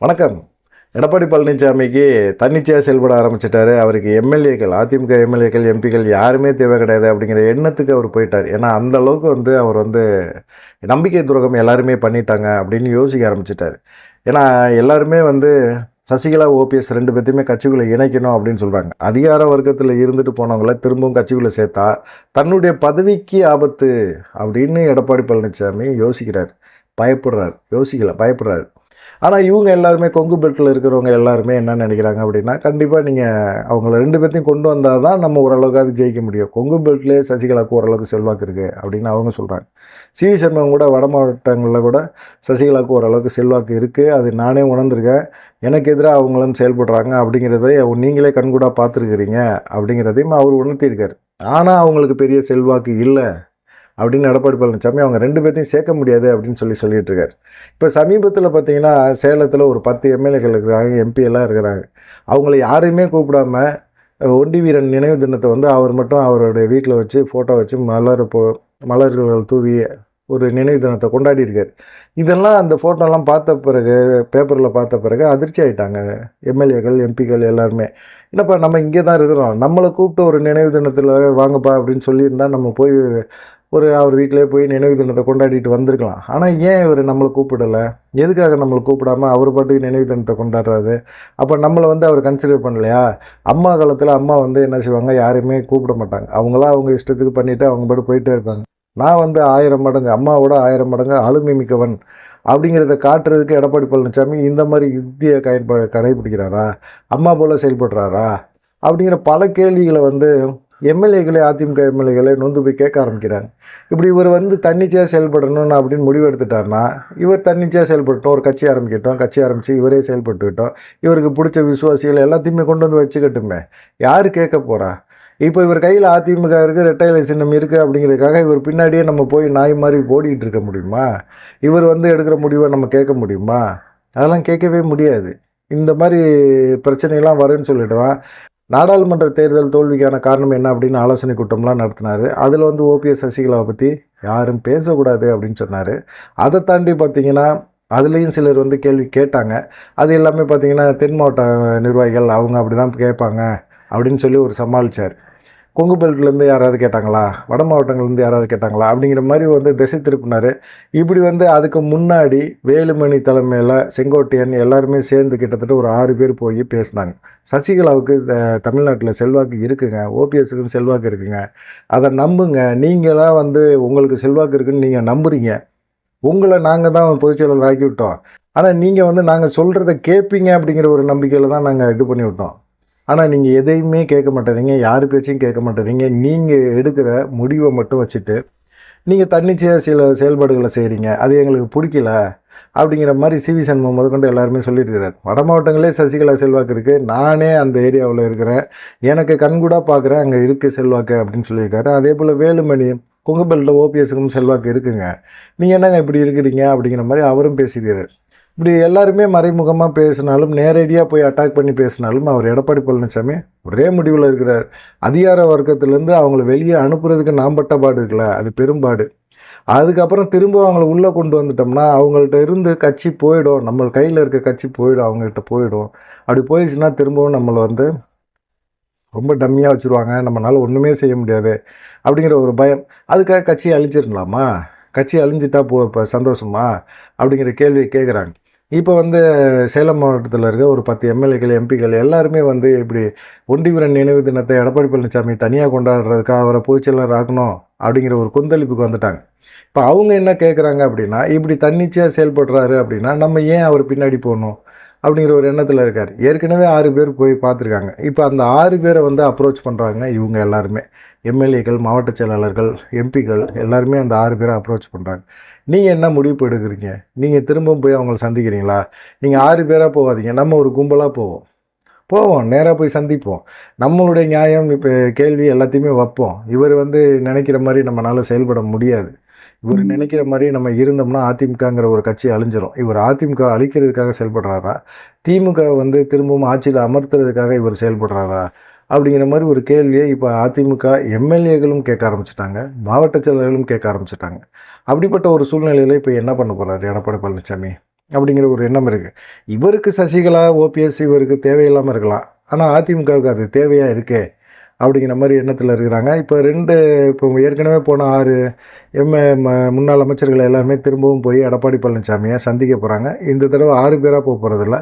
வணக்கம். எடப்பாடி பழனிசாமிக்கு தன்னிச்சையாக செயல்பட ஆரம்பிச்சிட்டாரு. அவருக்கு எம்எல்ஏக்கள் அதிமுக எம்எல்ஏக்கள் எம்பிக்கள் யாருமே தேவை கிடையாது அப்படிங்கிற எண்ணத்துக்கு அவர் போயிட்டார். ஏன்னா அந்த அளவுக்கு வந்து அவர் வந்து நம்பிக்கை துரோகம் எல்லாருமே பண்ணிட்டாங்க அப்படின்னு யோசிக்க ஆரம்பிச்சிட்டார். ஏன்னா எல்லாருமே வந்து சசிகலா ஓபிஎஸ் ரெண்டு பேர்த்தையுமே கட்சிக்குள்ளே இணைக்கணும் அப்படின்னு சொல்கிறாங்க அதிகார வர்க்கத்தில் இருந்துட்டு போனவங்கள திரும்பவும் கட்சிக்குள்ளே சேர்த்தா தன்னுடைய பதவிக்கு ஆபத்து அப்படின்னு எடப்பாடி பழனிசாமி யோசிக்கிறார். பயப்படுறார். யோசிக்கல பயப்படுறாரு. ஆனால் இவங்க எல்லாருமே கொங்கு பெல்ட்டில் இருக்கிறவங்க எல்லாருமே என்ன நினைக்கிறாங்க அப்படின்னா கண்டிப்பாக நீங்கள் அவங்கள ரெண்டு பேர்த்தையும் கொண்டு வந்தால் தான் நம்ம ஓரளவுக்கு அது ஜெயிக்க முடியும். கொங்கு பெல்ட்லேயே சசிகலாவுக்கு ஓரளவுக்கு செல்வாக்கு இருக்குது அப்படின்னு அவங்க சொல்கிறாங்க சி. சண்முகம் கூட வட மாவட்டங்களில் கூட சசிகலாவுக்கு ஓரளவுக்கு செல்வாக்கு இருக்குது அது நானே உணர்ந்திருக்கேன். எனக்கு எதிராக அவங்களும் செயல்படுறாங்க அப்படிங்கிறத நீங்களே கண்கூடாக பார்த்துருக்குறீங்க அப்படிங்கிறதையும் அவர் உணர்த்தியிருக்காரு. ஆனால் அவங்களுக்கு பெரிய செல்வாக்கு இல்லை. அப்படின்னு எடப்பாடி பழனிசாமி அவங்க ரெண்டு பேர்த்தையும் சேர்க்க முடியாது அப்படின்னு சொல்லி சொல்லிட்டு இருக்காரு இப்போ சமீபத்தில் பார்த்தீங்கன்னா சேலத்தில் ஒரு பத்து எம்எல்ஏக்கள் இருக்கிறாங்க எம்பியெல்லாம் இருக்கிறாங்க. அவங்கள யாரையுமே கூப்பிடாம ஒண்டி வீரன் நினைவு தினத்தை வந்து அவர் மட்டும் அவருடைய வீட்டில் வச்சு ஃபோட்டோ வச்சு மலர் போ மலர்கள் தூவி ஒரு நினைவு தினத்தை கொண்டாடிருக்கார் இதெல்லாம் அந்த ஃபோட்டோலாம் பார்த்த பிறகு பேப்பரில் பார்த்த பிறகு அதிர்ச்சி ஆகிட்டாங்க எம்எல்ஏக்கள் எம்பிக்கள் எல்லாருமே. என்னப்பா நம்ம இங்கே தான் இருக்கிறோம். நம்மளை கூப்பிட்டு ஒரு நினைவு தினத்தில் வாங்கப்பா அப்படின்னு சொல்லியிருந்தா நம்ம போய் ஒரு அவர் வீட்டிலே போய் நினைவு தினத்தை கொண்டாடிட்டு வந்திருக்கலாம். ஆனால் ஏன் இவர் நம்மளை கூப்பிடலை? எதுக்காக நம்மளை கூப்பிடாம அவர் பாட்டுக்கு நினைவு தினத்தை கொண்டாடுறாரு? அப்போ நம்மளை வந்து அவர் கன்சிடர் பண்ணலையா? அம்மா காலத்தில் அம்மா வந்து என்ன செய்வாங்க? யாரையுமே கூப்பிட மாட்டாங்க. அவங்களாம் அவங்க இஷ்டத்துக்கு பண்ணிவிட்டு அவங்க பாட்டு போயிட்டே இருப்பாங்க. நான் வந்து ஆயிரம் மடங்கு அம்மாவோட ஆயிரம் மடங்கு ஆளுமை மிக்கவன் அப்படிங்கிறத காட்டுறதுக்கு எடப்பாடி பழனிசாமி இந்த மாதிரி யுக்தியை பயன்ப கடைபிடிக்கிறாரா? அம்மா போல் செயல்படுறாரா? அப்படிங்கிற பல கேள்விகளை வந்து எம்எல்ஏக்களே அதிமுக எம்எல்ஏக்களே நொந்து போய் கேட்க ஆரம்பிக்கிறாங்க. இப்படி இவர் வந்து தன்னிச்சையாக செயல்படணும்னு அப்படின்னு முடிவு இவர் தன்னிச்சையாக செயல்பட்டோம் ஒரு கட்சி ஆரம்பிக்கட்டும். கட்சி ஆரம்பித்து இவரே செயல்பட்டுக்கிட்டோம். இவருக்கு பிடிச்ச விசுவாசிகள் எல்லாத்தையுமே கொண்டு வந்து வச்சுக்கட்டுமே. யார் கேட்க போகிறா இப்போ இவர் கையில் அதிமுக இருக்குது ரெட்டையிலை சின்னம் இருக்குது அப்படிங்கிறதுக்காக இவர் பின்னாடியே நம்ம போய் நாய் மாதிரி ஓடிக்கிட்டு இருக்க முடியுமா? இவர் வந்து எடுக்கிற முடிவை நம்ம கேட்க முடியுமா? அதெல்லாம் கேட்கவே முடியாது. இந்த மாதிரி பிரச்சனைலாம் வரும்னு சொல்லிடுவான் நாடாளுமன்ற தேர்தல் தோல்விக்கான காரணம் என்ன அப்படின்னு ஆலோசனை கூட்டம்லாம் நடத்தினார். அதில் வந்து ஓபிஎஸ் சசிகலாவை பற்றி யாரும் பேசக்கூடாது அப்படின்னு சொன்னார். அதை தாண்டி பார்த்தீங்கன்னா அதுலேயும் சிலர் வந்து கேள்வி கேட்டாங்க. அது எல்லாமே பார்த்தீங்கன்னா தென் மாவட்ட நிர்வாகிகள் அவங்க அப்படி தான் கேட்பாங்க அப்படின்னு சொல்லி ஒரு சமாளித்தார் கொங்கு பெல்ட்லேருந்து யாராவது கேட்டாங்களா? வட மாவட்டங்கள்லேருந்து யாராவது கேட்டாங்களா? அப்படிங்கிற மாதிரி வந்து திசை திருப்பினார். இப்படி வந்து அதுக்கு முன்னாடி வேலுமணி தலைமையில் செங்கோட்டையன் எல்லாருமே சேர்ந்து கிட்டத்தட்ட ஒரு ஆறு பேர் போய் பேசினாங்க. சசிகலாவுக்கு தமிழ்நாட்டில் செல்வாக்கு இருக்குங்க. ஓபிஎஸ்க்கு செல்வாக்கு இருக்குங்க. அதை நம்புங்க. நீங்களாம் வந்து உங்களுக்கு செல்வாக்கு இருக்குன்னு நீங்கள் நம்புறீங்க. உங்களை நாங்கள் தான் பொதுச்செயலாளர் ஆக்கி விட்டோம். ஆனால் நீங்கள் வந்து நாங்கள் சொல்கிறத கேட்பீங்க அப்படிங்கிற ஒரு நம்பிக்கையில் தான் நாங்கள் இது பண்ணி விட்டோம். ஆனால் நீங்கள் எதையுமே கேட்க மாட்டேறீங்க. யார் பேச்சையும் கேட்க மாட்டேறீங்க. நீங்கள் எடுக்கிற முடிவை மட்டும் வச்சுட்டு நீங்கள் தன்னிச்சையாக சில செயல்பாடுகளை செய்கிறீங்க அது எங்களுக்கு பிடிக்கல அப்படிங்கிற மாதிரி சிவி சண்முகம் முதற்கொண்டு எல்லாருமே சொல்லியிருக்கிறார். வட மாவட்டங்களே சசிகலா செல்வாக்கு இருக்குது நானே அந்த ஏரியாவில் இருக்கிறேன். எனக்கு கண்கூடாக பார்க்குறேன் அங்கே இருக்குது செல்வாக்கு அப்படின்னு சொல்லியிருக்காரு. அதே போல் வேலுமணி குங்குபல்லில் ஓபிஎஸ்க்கும் செல்வாக்கு இருக்குங்க. நீங்கள் என்னங்க இப்படி இருக்கிறீங்க அப்படிங்கிற மாதிரி அவரும் பேசியிருக்கிறார். இப்படி எல்லாருமே மறைமுகமாக பேசினாலும் நேரடியாக போய் அட்டாக் பண்ணி பேசினாலும் அவர் எடப்பாடி பழனிசாமி ஒரே முடிவில் இருக்கிறார். அதிகார வர்க்கத்திலேருந்து அவங்கள வெளியே அனுப்புறதுக்கு நாம் பட்ட பாடு இருக்குல்ல அது பெரும்பாடு அதுக்கப்புறம் திரும்ப அவங்கள உள்ளே கொண்டு வந்துட்டோம்னா அவங்கள்ட்ட இருந்து கட்சி போயிடும். நம்ம கையில் இருக்க கட்சி போயிடும் அவங்கள்ட்ட போயிடும். அப்படி போயிடுச்சுன்னா திரும்பவும் நம்மளை வந்து ரொம்ப டம்மியாக வச்சுருவாங்க. நம்மளால் ஒன்றுமே செய்ய முடியாது அப்படிங்கிற ஒரு பயம். அதுக்காக கட்சியை அழிச்சிடலாமா கட்சி அழிஞ்சிட்டா போ இப்போ சந்தோஷமா? அப்படிங்கிற கேள்வியை கேட்குறாங்க இப்போ வந்து சேலம் மாவட்டத்தில் இருக்க ஒரு பத்து எம்எல்ஏக்கள் எம்பிக்கள் எல்லாருமே வந்து இப்படி ஒண்டிவீரன் நினைவு தினத்தை எடப்பாடி பழனிசாமி தனியாக கொண்டாடுறதுக்காக அவரை பொதுச்செயலர் ஆக்கணும் அப்படிங்கிற ஒரு கொந்தளிப்புக்கு வந்துட்டாங்க. இப்போ அவங்க என்ன கேட்குறாங்க அப்படின்னா இப்படி தன்னிச்சையாக செயல்படுறாரு அப்படின்னா நம்ம ஏன் அவர் பின்னாடி போகணும்? அப்படிங்கிற ஒரு எண்ணத்தில் இருக்கார். ஏற்கனவே ஆறு பேர் போய் பார்த்துருக்காங்க. இப்போ அந்த ஆறு பேரை வந்து அப்ரோச் பண்ணுறாங்க இவங்க எல்லாருமே. எம்எல்ஏக்கள் மாவட்ட செயலாளர்கள் எம்பிக்கள் எல்லாருமே அந்த ஆறு பேரை அப்ரோச் பண்ணுறாங்க நீங்கள் என்ன முடிவு எடுக்கிறீங்க? நீங்கள் திரும்பவும் போய் அவங்கள சந்திக்கிறீங்களா? நீங்கள் ஆறு பேராக போகாதீங்க. நம்ம ஒரு கும்பலாக போவோம். போவோம். நேராக போய் சந்திப்போம். நம்மளுடைய நியாயம் இப்போ கேள்வி எல்லாத்தையுமே வைப்போம். இவர் வந்து நினைக்கிற மாதிரி நம்மளால் செயல்பட முடியாது. இவர் நினைக்கிற மாதிரி நம்ம இருந்தோம்னா அதிமுகங்கிற ஒரு கட்சி அழிஞ்சிரும். இவர் அதிமுக அழிக்கிறதுக்காக செயல்படுறாரா? திமுக வந்து திரும்பவும் ஆட்சியில் அமர்த்துறதுக்காக இவர் செயல்படுறாரா? அப்படிங்கிற மாதிரி ஒரு கேள்வியை இப்போ அதிமுக எம்எல்ஏகளும் கேட்க ஆரம்பிச்சிட்டாங்க. மாவட்ட செயலர்களும் கேட்க ஆரம்பிச்சிட்டாங்க. அப்படிப்பட்ட ஒரு சூழ்நிலையில் இப்போ என்ன பண்ண போகிறாரு எடப்பாடி பழனிசாமி அப்படிங்கிற ஒரு எண்ணம் இருக்குது இவருக்கு சசிகலா ஓபிஎஸ் இவருக்கு தேவையில்லாமல் இருக்கலாம். ஆனால் அதிமுகவுக்கு அது தேவையாக இருக்கே? அப்படிங்கிற மாதிரி எண்ணத்தில் இருக்கிறாங்க. இப்போ ரெண்டு இப்போ ஏற்கனவே போன ஆறு எம்ஏ ம முன்னாள் அமைச்சர்கள் எல்லாருமே திரும்பவும் போய் எடப்பாடி பழனிசாமியை சந்திக்க போகிறாங்க இந்த தடவை ஆறு பேராக போக போகிறதில்ல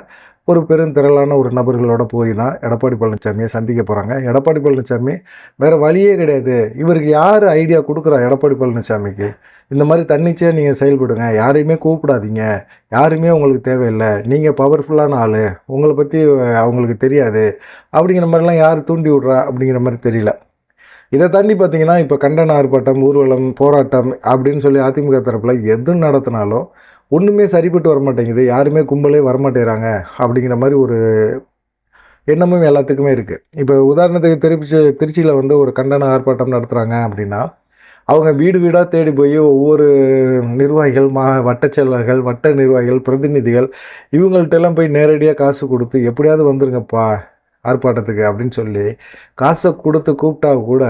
ஒரு பெருந்திரளான ஒரு நபர்களோட போய் தான் எடப்பாடி பழனிசாமியை சந்திக்க போகிறாங்க எடப்பாடி பழனிசாமி வேறு வழியே கிடையாது. இவருக்கு யார் ஐடியா கொடுக்குறா எடப்பாடி பழனிசாமிக்கு இந்த மாதிரி தன்னிச்சையாக நீங்கள் செயல்படுங்க. யாரையுமே கூப்பிடாதீங்க. யாருமே உங்களுக்கு தேவையில்லை. நீங்கள் பவர்ஃபுல்லான ஆள். உங்களை பற்றி அவங்களுக்கு தெரியாது. அப்படிங்கிற மாதிரிலாம் யார் தூண்டி விட்றா அப்படிங்கிற மாதிரி தெரியல. இதை தாண்டி பார்த்தீங்கன்னா இப்போ கண்டன ஆர்ப்பாட்டம் ஊர்வலம் போராட்டம் அப்படின்னு சொல்லி அதிமுக தரப்பில் எது நடத்தினாலும் ஒன்றுமே சரிப்பட்டு வர மாட்டேங்குது யாருமே கும்பலே வரமாட்டேறாங்க அப்படிங்கிற மாதிரி ஒரு எண்ணமும் எல்லாத்துக்குமே இருக்குது இப்போ உதாரணத்துக்கு திருச்சி திருச்சியில் வந்து ஒரு கண்டன ஆர்ப்பாட்டம் நடத்துகிறாங்க அப்படின்னா அவங்க வீடு வீடாக தேடி போய் ஒவ்வொரு நிர்வாகிகள் மா வட்ட செயலர்கள் வட்ட நிர்வாகிகள் பிரதிநிதிகள் இவங்கள்ட்டெல்லாம் போய் நேரடியாக காசு கொடுத்து எப்படியாவது வந்துருங்கப்பா ஆர்ப்பாட்டத்துக்கு அப்படின்னு சொல்லி காசை கொடுத்து கூப்பிட்டா கூட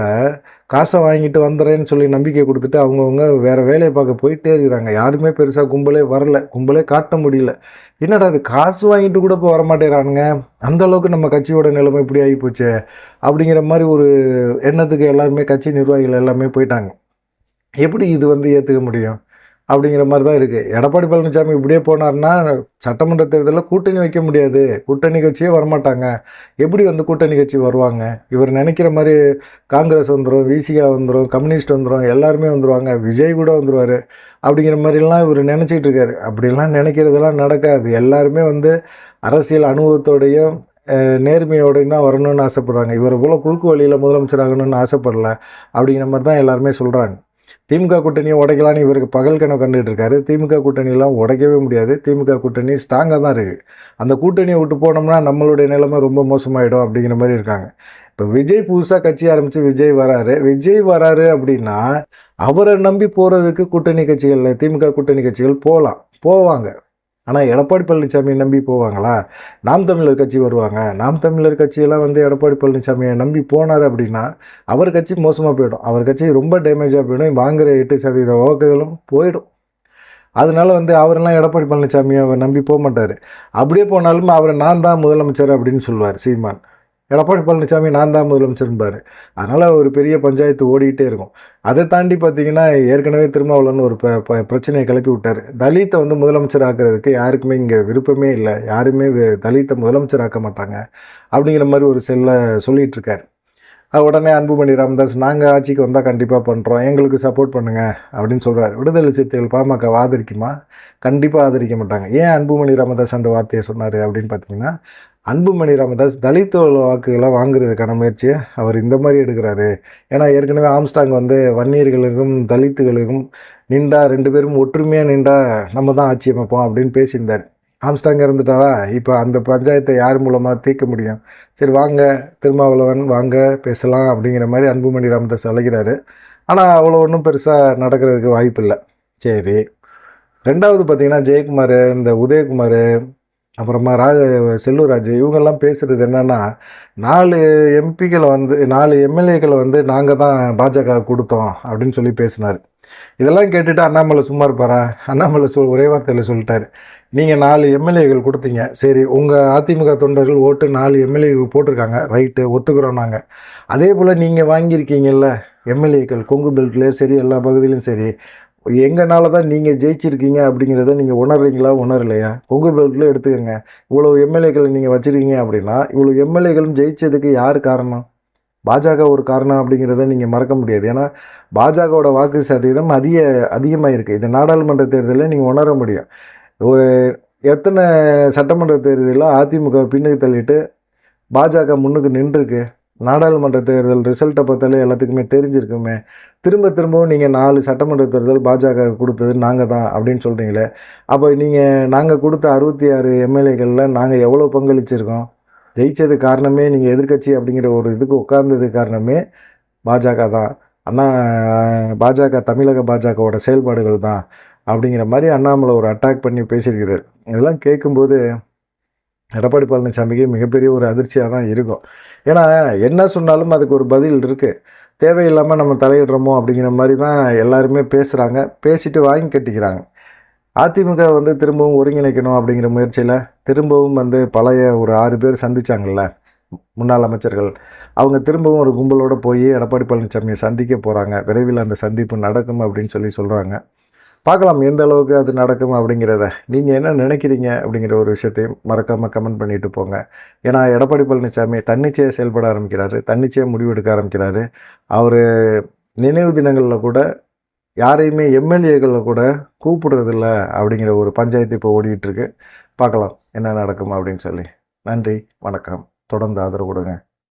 காசை வாங்கிட்டு வந்துடுறேன்னு சொல்லி நம்பிக்கை கொடுத்துட்டு அவங்கவுங்க வேறு வேலையை பார்க்க போயிட்டே இருக்கிறாங்க. யாருமே பெருசாக கும்பலே வரல. கும்பலே காட்ட முடியல. என்னடா அது காசு வாங்கிட்டு கூட இப்போ வரமாட்டேறானுங்க. அந்த அளவுக்கு நம்ம கட்சியோட நிலைமை இப்படி ஆகி போச்சு? அப்படிங்கிற மாதிரி ஒரு எண்ணத்துக்கு எல்லாருமே கட்சி நிர்வாகிகள் எல்லாமே போயிட்டாங்க. எப்படி இது வந்து ஏற்றுக்க முடியும்? அப்படிங்கிற மாதிரி தான் இருக்குது எடப்பாடி பழனிசாமி இப்படியே போனார்னா சட்டமன்ற தேர்தலில் கூட்டணி வைக்க முடியாது. கூட்டணி கட்சியே வரமாட்டாங்க. எப்படி வந்து கூட்டணி கட்சி வருவாங்க? இவர் நினைக்கிற மாதிரி காங்கிரஸ் வந்துடும் விசிகா வந்துடும் கம்யூனிஸ்ட் வந்துடும் எல்லாருமே வந்துடுவாங்க விஜய் கூட வந்துடுவார் அப்படிங்கிற மாதிரிலாம் இவர் நினச்சிக்கிட்டு இருக்காரு. அப்படிலாம் நினைக்கிறதெல்லாம் நடக்காது. எல்லாருமே வந்து அரசியல் அனுபவத்தோடையும் நேர்மையோடையும் தான் வரணும்னு ஆசைப்பட்றாங்க. இவரை போல் குறுக்கு வழியில் முதலமைச்சர் ஆகணும்னு ஆசைப்படல. அப்படிங்கிற மாதிரி தான் எல்லாருமே சொல்கிறாங்க திமுக கூட்டணியை உடைக்கலான்னு இவருக்கு பகல் கனவு கண்டுகிட்டு இருக்காரு. திமுக கூட்டணியெல்லாம் உடைக்கவே முடியாது. திமுக கூட்டணி ஸ்ட்ராங்காக தான் இருக்குது அந்த கூட்டணியை விட்டு போனோம்னா நம்மளுடைய நிலைமை ரொம்ப மோசமாயிடும் அப்படிங்கிற மாதிரி இருக்காங்க. இப்போ விஜய் புதுசாக கட்சி ஆரம்பித்து விஜய் வராரு. விஜய் வராரு அப்படின்னா அவரை நம்பி போகிறதுக்கு கூட்டணி கட்சிகள் திமுக கூட்டணி கட்சிகள் போகலாம் போவாங்க. ஆனால் எடப்பாடி பழனிசாமியை நம்பி போவாங்களா? நாம் தமிழர் கட்சி வருவாங்க. நாம் தமிழர் கட்சியெல்லாம் வந்து எடப்பாடி பழனிசாமியை நம்பி போனார் அப்படின்னா அவர் கட்சி மோசமாக போயிடும். அவர் கட்சி ரொம்ப டேமேஜாக போயிடும். வாங்குற எட்டு சதவீத ஓக்குகளும் போயிடும். அதனால வந்து அவரெல்லாம் எடப்பாடி பழனிசாமியை அவர் நம்பி போக மாட்டார் அப்படியே போனாலும் அவரை நான் தான் முதலமைச்சர் அப்படின்னு சொல்லுவார் சீமான். எடப்பாடி பழனிசாமி நான் தான் முதலமைச்சர்பார் அதனால் ஒரு பெரிய பஞ்சாயத்து ஓடிக்கிட்டே இருக்கும். அதை தாண்டி பார்த்தீங்கன்னா ஏற்கனவே திருமாவளவன் ஒரு ப பிரச்சனையை கிளப்பி விட்டார். தலித்தை வந்து முதலமைச்சர் ஆக்கிறதுக்கு யாருக்குமே இங்கே விருப்பமே இல்லை. யாருமே தலித்தை முதலமைச்சர் ஆக்க மாட்டாங்க. அப்படிங்கிற மாதிரி ஒரு செல்ல சொல்லிகிட்டு இருக்கார். உடனே அன்புமணி ராமதாஸ் நாங்கள் ஆட்சிக்கு வந்தால் கண்டிப்பாக பண்ணுறோம் எங்களுக்கு சப்போர்ட் பண்ணுங்க அப்படின்னு சொல்கிறார் விடுதலை சிறுத்தைகள் பாமக ஆதரிக்குமா? கண்டிப்பாக ஆதரிக்க மாட்டாங்க. ஏன் அன்புமணி ராமதாஸ் அந்த வார்த்தையை சொன்னார் அப்படின்னு பார்த்தீங்கன்னா அன்புமணி ராமதாஸ் தலித் வாக்குகளை வாங்குறதுக்கான முயற்சியை அவர் இந்த மாதிரி எடுக்கிறாரு. ஏன்னா ஏற்கனவே ஆம்ஸ்டாங் வந்து வன்னியர்களுக்கும் தலித்துகளுக்கும் நின்றா ரெண்டு பேரும் ஒற்றுமையாக நின்றா நம்ம தான் ஆட்சி அமைப்போம் அப்படின்னு பேசியிருந்தார். ஆம்ஸ்டாங் இறந்துட்டாரா? இப்போ அந்த பஞ்சாயத்தை யார் மூலமாக தீர்க்க முடியும்? சரி வாங்க திருமாவளவன் வாங்க பேசலாம் அப்படிங்கிற மாதிரி அன்புமணி ராமதாஸ் அழைக்கிறாரு ஆனால் அவ்வளோ ஒன்றும் பெருசாக நடக்கிறதுக்கு வாய்ப்பு இல்லை சரி ரெண்டாவது பார்த்திங்கன்னா ஜெயக்குமார் இந்த உதயகுமார் அப்புறமா ராஜ செல்லூராஜ் இவங்கெல்லாம் பேசுகிறது என்னென்னா நாலு எம்பிக்களை வந்து நாலு எம்எல்ஏக்களை வந்து நாங்கள் தான் பாஜக கொடுத்தோம் அப்படின்னு சொல்லி பேசினார். இதெல்லாம் கேட்டுட்டு அண்ணாமலை சும்மா இருப்பாரா? அண்ணாமலை சொல் ஒரே வார்த்தையில் சொல்லிட்டார். நீங்கள் நாலு எம்எல்ஏகள் கொடுத்தீங்க. சரி உங்கள் அதிமுக தொண்டர்கள் ஓட்டு நாலு எம்எல்ஏ போட்டிருக்காங்க. ரைட்டு ஒத்துக்கிறோம் நாங்கள் அதே போல் நீங்கள் வாங்கியிருக்கீங்கல்ல எம்எல்ஏக்கள் கொங்கு பெல்ட்லேயும் சரி எல்லா பகுதியிலும் சரி எங்கனால தான் நீங்கள் ஜெயிச்சிருக்கீங்க அப்படிங்கிறத நீங்கள் உணர்றீங்களா உணரலையா? உங்கள் பெல்ட்டில் எடுத்துக்கோங்க. இவ்வளோ எம்எல்ஏக்களை நீங்கள் வச்சுருக்கீங்க அப்படின்னா இவ்வளோ எம்எல்ஏக்களும் ஜெயிச்சதுக்கு யார் காரணம்? பாஜக ஒரு காரணம் அப்படிங்கிறத நீங்கள் மறக்க முடியாது. ஏன்னா பாஜகவோட வாக்கு சதவீதம் அதிக அதிகமாக இருக்குது இது நாடாளுமன்ற தேர்தலில் நீங்கள் உணர முடியும். ஒரு எத்தனை சட்டமன்ற தேர்தலில் அதிமுக பின்னுக்கு தள்ளிட்டு பாஜக முன்னுக்கு நின்றுருக்கு. நாடாளுமன்ற தேர்தல் ரிசல்ட்டை பார்த்தாலே எல்லாத்துக்குமே தெரிஞ்சிருக்குமே. திரும்ப திரும்பவும் நீங்கள் நாலு சட்டமன்ற தேர்தல் பாஜக கொடுத்தது நாங்கள் தான் அப்படின்னு சொல்கிறீங்களே அப்போ நீங்கள் நாங்கள் கொடுத்த அறுபத்தி ஆறு எம்எல்ஏக்களில் நாங்கள் எவ்வளோ பங்களிச்சிருக்கோம்? ஜெயிச்சது காரணமே நீங்கள் எதிர்க்கட்சி அப்படிங்கிற ஒரு இதுக்கு உட்கார்ந்தது காரணமே பாஜக தான். அண்ணா பாஜக தமிழக பாஜகவோட செயல்பாடுகள் தான் அப்படிங்கிற மாதிரி அண்ணாமலை ஒரு அட்டாக் பண்ணி பேசியிருக்கிறார். இதெல்லாம் கேட்கும்போது எடப்பாடி பழனிசாமிக்கு மிகப்பெரிய ஒரு அதிர்ச்சியாக தான் இருக்கும். ஏன்னா என்ன சொன்னாலும் அதுக்கு ஒரு பதில் இருக்குது தேவையில்லாமல் நம்ம தலையிடுறோமோ அப்படிங்கிற மாதிரி தான் எல்லாருமே பேசுகிறாங்க பேசிட்டு வாங்கி கட்டிக்கிறாங்க. அதிமுக வந்து திரும்பவும் ஒருங்கிணைக்கணும் அப்படிங்கிற முயற்சியில் திரும்பவும் வந்து பழைய ஒரு ஆறு பேர் சந்திச்சாங்கல்ல முன்னாள் அமைச்சர்கள். அவங்க திரும்பவும் ஒரு கும்பலோடு போய் எடப்பாடி பழனிசாமியை சந்திக்க போகிறாங்க விரைவில் அந்த சந்திப்பு நடக்கும் அப்படின்னு சொல்லி சொல்கிறாங்க பார்க்கலாம் எந்த அளவுக்கு அது நடக்கும் அப்படிங்கிறத. நீங்கள் என்ன நினைக்கிறீங்க அப்படிங்கிற ஒரு விஷயத்தையும் மறக்காமல் கமெண்ட் பண்ணிட்டு போங்க. ஏன்னா எடப்பாடி பழனிசாமி தன்னிச்சையாக செயல்பட ஆரம்பிக்கிறாரு தன்னிச்சையாக முடிவெடுக்க ஆரம்பிக்கிறாரு. அவர் நினைவு தினங்களில் கூட யாரையுமே எம்எல்ஏக்களில் கூட கூப்பிடுறதில்ல அப்படிங்கிற ஒரு பஞ்சாயத்து இப்போ ஓடிக்கிட்டு இருக்கு. பார்க்கலாம் என்ன நடக்கும் அப்படின்னு சொல்லி. நன்றி வணக்கம். தொடர்ந்து ஆதரவு கொடுங்க.